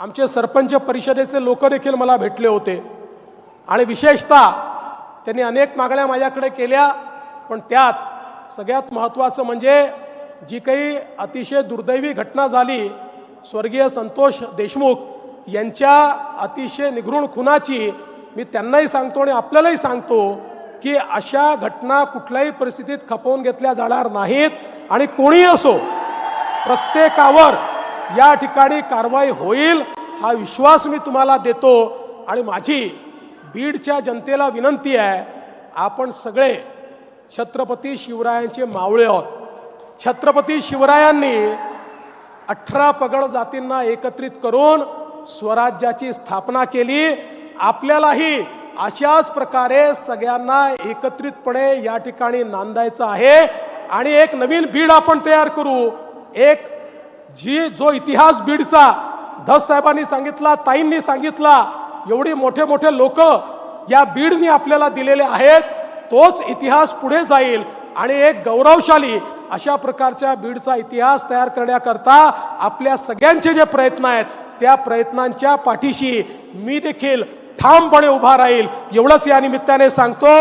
आमचे सरपंच परिषदेचे लोक देखील मला भेटले होते. आणि विशेषतः त्यांनी अनेक मागण्या माझ्याकडे केल्या पण त्यात सगळ्यात महत्त्वाचं म्हणजे जी काही अतिशय दुर्दैवी घटना झाली स्वर्गीय संतोष देशमुख यांच्या अतिशय निघृण खुनाची मी त्यांनाही सांगतो आणि आपल्यालाही सांगतो की अशा घटना कुठल्याही परिस्थितीत खपवून घेतल्या जाणार नाहीत. आणि कोणीही असो प्रत्येकावर या ठिकाणी कारवाई होईल हा विश्वास मी तुम्हाला देतो. आणि माझी बीडच्या जनतेला विनंती आहे आपण सगळे छत्रपती शिवरायांचे मावळे आहोत. छत्रपती शिवरायांनी अठरा पगड जातींना एकत्रित करून स्वराज्याची स्थापना केली. आपल्यालाही अशाच प्रकारे सगळ्यांना एकत्रितपणे या ठिकाणी नांदायचं आहे. आणि एक नवीन बीड आपण तयार करू. एक जी जो इतिहास बीडचा धस साहेबांनी सांगितला ताईंनी सांगितला एवढी मोठे मोठे लोक या बीडनी आपल्याला दिलेले आहेत तोच इतिहास पुढे जाईल. आणि एक गौरवशाली अशा प्रकारच्या बीडचा इतिहास तयार करण्याकरता आपल्या सगळ्यांचे जे प्रयत्न आहेत त्या प्रयत्नांच्या पाठीशी मी देखील ठामपणे उभा राहील. एवढंच या निमित्ताने सांगतो.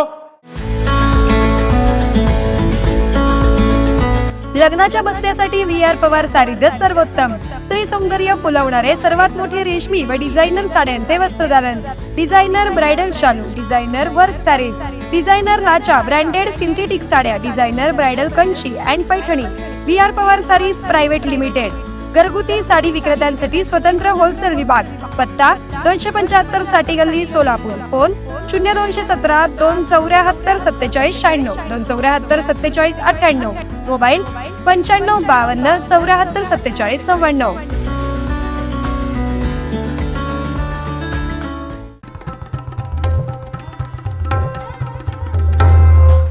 लग्नाच्या बस्त्यासाठी व्ही आर पवार सारीजच सर्वोत्तम. स्त्री सौंदर्य फुलवणारे सर्वात मोठे रेशमी व डिझायनर साड्यांचे वस्त्रदालन डिझायनर ब्राइडल शालू डिझायनर वर्क तारे. डिझायनर लाचा ब्रँडेड सिंथेटिक साड्या designer bridal Kanchi and Paithani. V R Pawar sarees private limited. घरगुती साडी विक्रेत्यांसाठी स्वतंत्र होलसेल विभाग. पत्ता दोनशे पंच्याहत्तरसाठी गल्ली सोलापूर. फोन शून्य दोनशे सतरा दोन चौऱ्याहत्तर सत्तेचाळीस शहाण्णव. दोन चौऱ्याहत्तर सत्तेचाळीस अठ्ठ्याण्णव. मोबाईल पंच्याण्णव बावन्न चौऱ्याहत्तर सत्तेचाळीस नव्याण्णव.